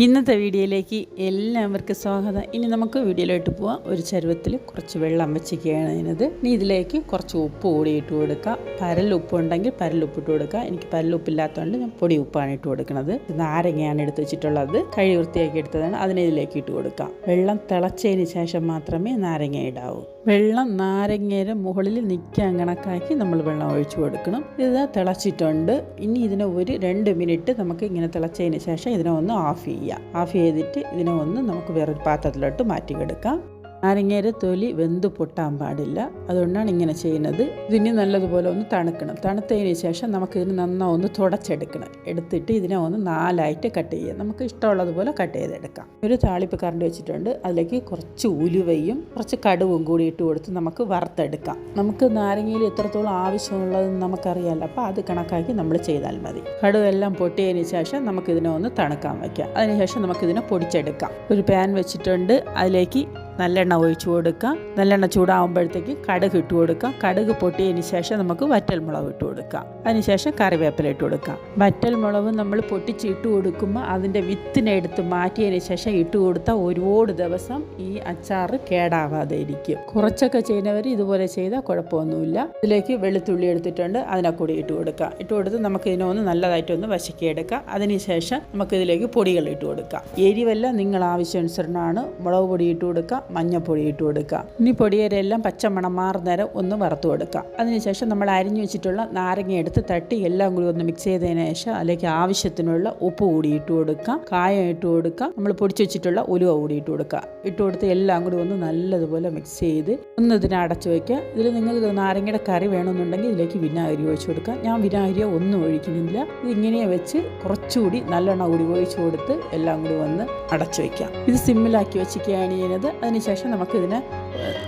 ഇന്നത്തെ വീഡിയോയിലേക്ക് എല്ലാവർക്കും സ്വാഗതം. ഇനി നമുക്ക് വീഡിയോയിലോട്ട് പോവാം. ഒരു ചരുവത്തിൽ കുറച്ച് വെള്ളം വെച്ചിരിക്കുകയാണ് ഇതിനത് ഇനി ഇതിലേക്ക് കുറച്ച് ഉപ്പ് കൂടി ഇട്ട് കൊടുക്കുക പരലുപ്പ് ഉണ്ടെങ്കിൽ പരലുപ്പ് ഇട്ട് കൊടുക്കുക എനിക്ക് പരലുപ്പില്ലാത്തതുകൊണ്ട് ഞാൻ പൊടി ഉപ്പാണ് ഇട്ട് കൊടുക്കുന്നത്. നാരങ്ങയാണ് എടുത്ത് വെച്ചിട്ടുള്ളത്. കഴി വൃത്തിയാക്കി എടുത്തതാണ്. അതിനെ ഇതിലേക്ക് ഇട്ട് കൊടുക്കാം. വെള്ളം തിളച്ചതിന് ശേഷം മാത്രമേ നാരങ്ങ ഇടാവൂ. വെള്ളം നാരങ്ങയുടെ മുകളിൽ നിൽക്കാൻ കണക്കാക്കി നമ്മൾ വെള്ളം ഒഴിച്ചു കൊടുക്കണം. ഇത് തിളച്ചിട്ടുണ്ട്. ഇനി ഇതിനെ ഒരു രണ്ട് മിനിറ്റ് നമുക്ക് ഇങ്ങനെ തിളച്ചതിന് ശേഷം ഇതിനെ ഒന്ന് ഓഫ് ചെയ്യാം. ഓഫ് ചെയ്തിട്ട് ഇതിനെ ഒന്ന് നമുക്ക് വേറൊരു പാത്രത്തിലോട്ട് മാറ്റി മാറ്റിക്കെടുക്കാം. നാരങ്ങയുടെ തൊലി വെന്ത് പൊട്ടാൻ പാടില്ല. അതുകൊണ്ടാണ് ഇങ്ങനെ ചെയ്യുന്നത്. ഇതിന് നല്ലതുപോലെ ഒന്ന് തണുക്കണം. തണുത്തതിന് ശേഷം നമുക്ക് ഇതിന് നന്നായി ഒന്ന് തുടച്ചെടുക്കണം. എടുത്തിട്ട് ഇതിനെ ഒന്ന് നാലായിട്ട് കട്ട് ചെയ്യാം. നമുക്ക് ഇഷ്ടമുള്ളതുപോലെ കട്ട് ചെയ്തെടുക്കാം. ഒരു താളിപ്പ് കറണ്ട് വെച്ചിട്ടുണ്ട്. അതിലേക്ക് കുറച്ച് ഉലുവയും കുറച്ച് കടുവും കൂടി ഇട്ട് കൊടുത്ത് നമുക്ക് വറുത്തെടുക്കാം. നമുക്ക് നാരങ്ങയിൽ എത്രത്തോളം ആവശ്യമുള്ളതെന്ന് നമുക്കറിയാമല്ലോ. അപ്പോൾ അത് കണക്കാക്കി നമ്മൾ ചെയ്താൽ മതി. കടുവെല്ലാം പൊട്ടിയതിന് ശേഷം നമുക്കിതിനെ ഒന്ന് തണുക്കാൻ വയ്ക്കാം. അതിനുശേഷം നമുക്കിതിനെ പൊടിച്ചെടുക്കാം. ഒരു പാൻ വെച്ചിട്ടുണ്ട്. അതിലേക്ക് നല്ലെണ്ണ ഒഴിച്ചു കൊടുക്കുക. നല്ലെണ്ണ ചൂടാകുമ്പോഴത്തേക്ക് കടുക് ഇട്ട് കൊടുക്കുക. കടുക് പൊട്ടിയതിന് ശേഷം നമുക്ക് വറ്റൽമുളക് ഇട്ട് കൊടുക്കാം അതിനുശേഷം കറിവേപ്പില ഇട്ട് കൊടുക്കാം വറ്റൽമുളക് നമ്മൾ പൊട്ടിച്ച് ഇട്ട് കൊടുക്കുമ്പോൾ അതിന്റെ വിത്തിനെ എടുത്ത് മാറ്റിയതിന് ശേഷം ഇട്ട് കൊടുത്താൽ ഒരുപാട് ദിവസം ഈ അച്ചാറ് കേടാവാതെ ഇരിക്കും കുറച്ചൊക്കെ ചെയ്യുന്നവർ ഇതുപോലെ ചെയ്താൽ കുഴപ്പമൊന്നുമില്ല. ഇതിലേക്ക് വെളുത്തുള്ളി എടുത്തിട്ടുണ്ട്. അതിനെ കൂടി ഇട്ട് കൊടുക്കുക. ഇട്ട് കൊടുത്ത് നമുക്ക് ഇതിനൊന്ന് നല്ലതായിട്ടൊന്ന് വശക്കിയെടുക്കാം അതിനുശേഷം നമുക്ക് ഇതിലേക്ക് പൊടികൾ ഇട്ട് കൊടുക്കാം എരിവെല്ലാം നിങ്ങൾ ആവശ്യാനുസരണമാണ്. മുളക് പൊടി ഇട്ട് കൊടുക്കുക. മഞ്ഞൾപ്പൊടി ഇട്ട് കൊടുക്കുക. ഇനി പൊടിയരെല്ലാം പച്ചമണം മാറുന്നേരം ഒന്ന് വറുത്ത് കൊടുക്കുക. അതിനുശേഷം നമ്മൾ അരിഞ്ഞു വെച്ചിട്ടുള്ള നാരങ്ങ എടുത്ത് തട്ടി എല്ലാം കൂടി ഒന്ന് മിക്സ് ചെയ്തതിന് ശേഷം അതിലേക്ക് ആവശ്യത്തിനുള്ള ഉപ്പ് കൂടി ഇട്ട് കൊടുക്കുക. കായം ഇട്ട് കൊടുക്കുക. നമ്മൾ പൊടിച്ചു വെച്ചിട്ടുള്ള ഉലുവ കൂടി ഇട്ട് കൊടുക്കുക. ഇട്ട് കൊടുത്ത് എല്ലാം കൂടി ഒന്ന് നല്ലതുപോലെ മിക്സ് ചെയ്ത് ഒന്ന് ഇതിനെ അടച്ചു വയ്ക്കുക ഇതിൽ നിങ്ങൾക്ക് നാരങ്ങയുടെ കറി വേണമെന്നുണ്ടെങ്കിൽ ഇതിലേക്ക് വിനാഗിരി ഒഴിച്ചു കൊടുക്കുക. ഞാൻ വിനാഗിരിയോ ഒന്നും ഒഴിക്കുന്നില്ല. ഇതിങ്ങനെ വെച്ച് കുറച്ചുകൂടി നല്ലെണ്ണ കൂടി ഒഴിച്ചു കൊടുത്ത് എല്ലാം കൂടി വന്ന് അടച്ചു വയ്ക്കാം ഇത് സിമ്മിലാക്കി വെച്ചിരിക്കുകയാണ് ചെയ്യുന്നത്. അതിനുശേഷം നമുക്കിതിനെ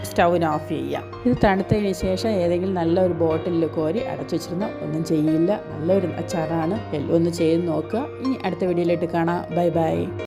സ്റ്റൗവിന് ഓഫ് ചെയ്യാം. ഇത് തണുത്തതിന് ശേഷം ഏതെങ്കിലും നല്ലൊരു ബോട്ടിലിൽ കോരി അടച്ചു വെച്ചിരുന്ന. ഒന്നും ചെയ്യില്ല. നല്ലൊരു അച്ചാറാണ്. ഒന്ന് ചെയ്ത് നോക്കുക. ഇനി അടുത്ത വീഡിയോയിലോട്ട് കാണാം. Bye bye.